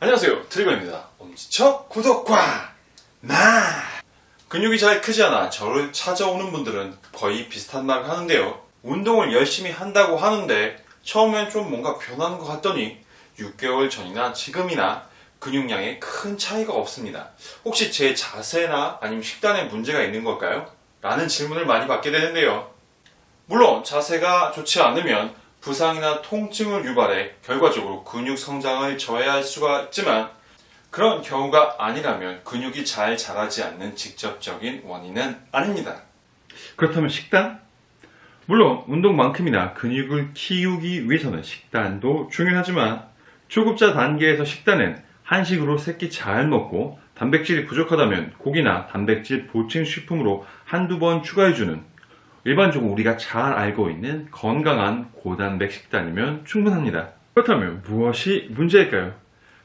안녕하세요. 트리거입니다. 엄지척 구독과 나! 근육이 잘 크지 않아 저를 찾아오는 분들은 거의 비슷한 말을 하는데요. 운동을 열심히 한다고 하는데 처음엔 좀 뭔가 변하는 것 같더니 6개월 전이나 지금이나 근육량에 큰 차이가 없습니다. 혹시 제 자세나 아니면 식단에 문제가 있는 걸까요? 라는 질문을 많이 받게 되는데요. 물론 자세가 좋지 않으면 부상이나 통증을 유발해 결과적으로 근육 성장을 저해할 수가 있지만 그런 경우가 아니라면 근육이 잘 자라지 않는 직접적인 원인은 아닙니다. 그렇다면 식단? 물론 운동만큼이나 근육을 키우기 위해서는 식단도 중요하지만 초급자 단계에서 식단은 한식으로 새끼 잘 먹고 단백질이 부족하다면 고기나 단백질 보충 식품으로 한두 번 추가해주는 일반적으로 우리가 잘 알고 있는 건강한 고단백 식단이면 충분합니다. 그렇다면 무엇이 문제일까요?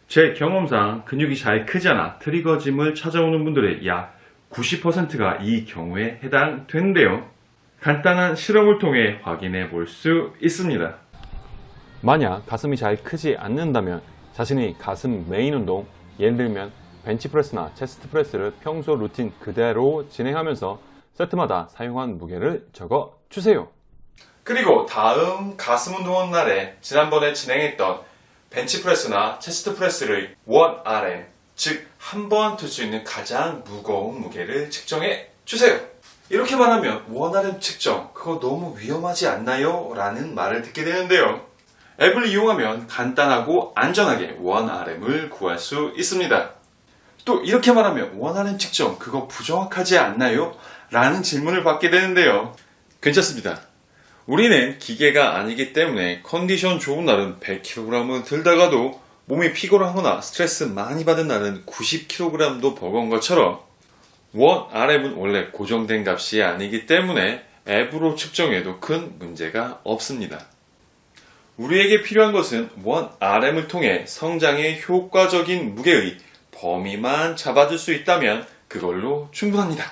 제 경험상 근육이 잘 크지 않아 트리거짐을 찾아오는 분들의 약 90%가 이 경우에 해당되는데요. 간단한 실험을 통해 확인해 볼 수 있습니다. 만약 가슴이 잘 크지 않는다면 자신이 가슴 메인 운동, 예를 들면 벤치프레스나 체스트 프레스를 평소 루틴 그대로 진행하면서 세트마다 사용한 무게를 적어 주세요. 그리고 다음 가슴 운동원 날에 지난번에 진행했던 벤치프레스나 체스트 프레스를 1RM, 즉 한 번 들 수 있는 가장 무거운 무게를 측정해 주세요. 이렇게 말하면 1RM 측정, 그거 너무 위험하지 않나요? 라는 말을 듣게 되는데요. 앱을 이용하면 간단하고 안전하게 1RM을 구할 수 있습니다. 또 이렇게 말하면 1RM 측정, 그거 부정확하지 않나요? 라는 질문을 받게 되는데요. 괜찮습니다. 우리는 기계가 아니기 때문에 컨디션 좋은 날은 100kg을 들다가도 몸이 피곤하거나 스트레스 많이 받은 날은 90kg도 버거운 것처럼 원 RM은 원래 고정된 값이 아니기 때문에 앱으로 측정해도 큰 문제가 없습니다. 우리에게 필요한 것은 원 RM을 통해 성장에 효과적인 무게의 범위만 잡아줄 수 있다면 그걸로 충분합니다.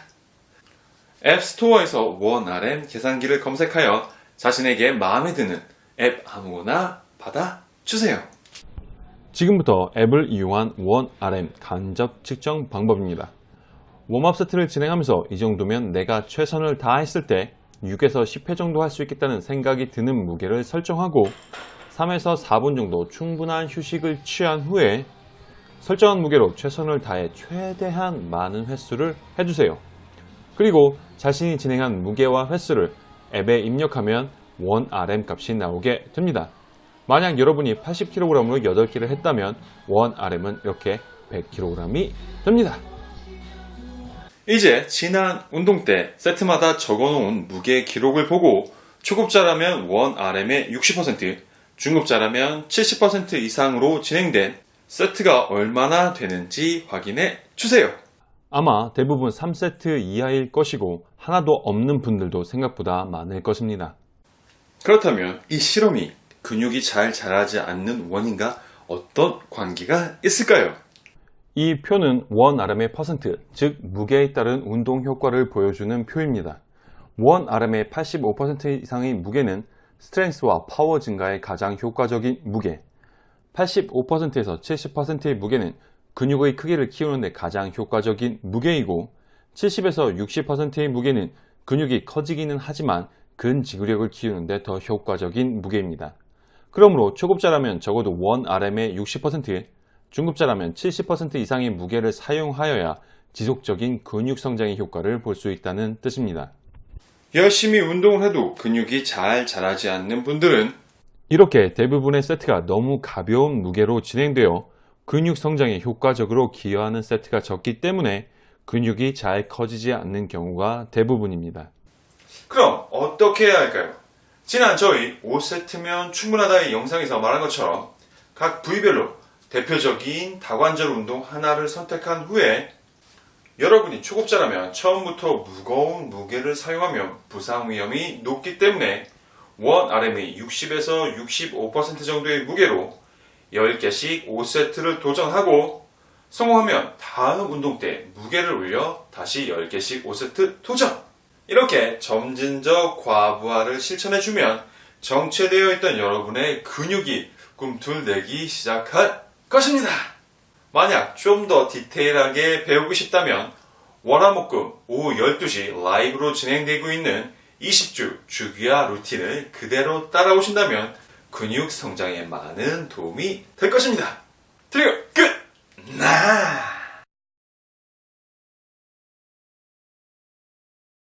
앱스토어에서 원 RM 계산기를 검색하여 자신에게 마음에 드는 앱 아무거나 받아 주세요. 지금부터 앱을 이용한 1RM 간접 측정 방법입니다. 웜업 세트를 진행하면서 이 정도면 내가 최선을 다했을 때 6에서 10회 정도 할 수 있겠다는 생각이 드는 무게를 설정하고 3에서 4분 정도 충분한 휴식을 취한 후에 설정한 무게로 최선을 다해 최대한 많은 횟수를 해주세요. 그리고 자신이 진행한 무게와 횟수를 앱에 입력하면 1RM 값이 나오게 됩니다. 만약 여러분이 80kg으로 8개를 했다면 1RM은 이렇게 100kg이 됩니다. 이제 지난 운동 때 세트마다 적어놓은 무게 기록을 보고 초급자라면 원 RM의 60%, 중급자라면 70% 이상으로 진행된 세트가 얼마나 되는지 확인해 주세요. 아마 대부분 3세트 이하일 것이고 하나도 없는 분들도 생각보다 많을 것입니다. 그렇다면 이 실험이 근육이 잘 자라지 않는 원인과 어떤 관계가 있을까요? 이 표는 1RM의 퍼센트, 즉 무게에 따른 운동 효과를 보여주는 표입니다. 1RM의 85% 이상의 무게는 스트렝스와 파워 증가에 가장 효과적인 무게, 85%에서 70%의 무게는 근육의 크기를 키우는 데 가장 효과적인 무게이고 70에서 60%의 무게는 근육이 커지기는 하지만 근지구력을 키우는 데 더 효과적인 무게입니다. 그러므로 초급자라면 적어도 1RM의 60%, 중급자라면 70% 이상의 무게를 사용하여야 지속적인 근육 성장의 효과를 볼 수 있다는 뜻입니다. 열심히 운동을 해도 근육이 잘 자라지 않는 분들은 이렇게 대부분의 세트가 너무 가벼운 무게로 진행되어 근육 성장에 효과적으로 기여하는 세트가 적기 때문에 근육이 잘 커지지 않는 경우가 대부분입니다. 그럼 어떻게 해야 할까요? 지난 저희 5세트면 충분하다의 영상에서 말한 것처럼 각 부위별로 대표적인 다관절 운동 하나를 선택한 후에 여러분이 초급자라면 처음부터 무거운 무게를 사용하면 부상 위험이 높기 때문에 원 RM의 60에서 65% 정도의 무게로 10개씩 5세트를 도전하고 성공하면 다음 운동 때 무게를 올려 다시 10개씩 5세트 도전! 이렇게 점진적 과부하를 실천해주면 정체되어 있던 여러분의 근육이 꿈틀대기 시작할 것입니다. 만약 좀 더 디테일하게 배우고 싶다면 월화목금 오후 12시 라이브로 진행되고 있는 20주 주기와 루틴을 그대로 따라오신다면 근육 성장에 많은 도움이 될 것입니다. 트리거 끝! 나!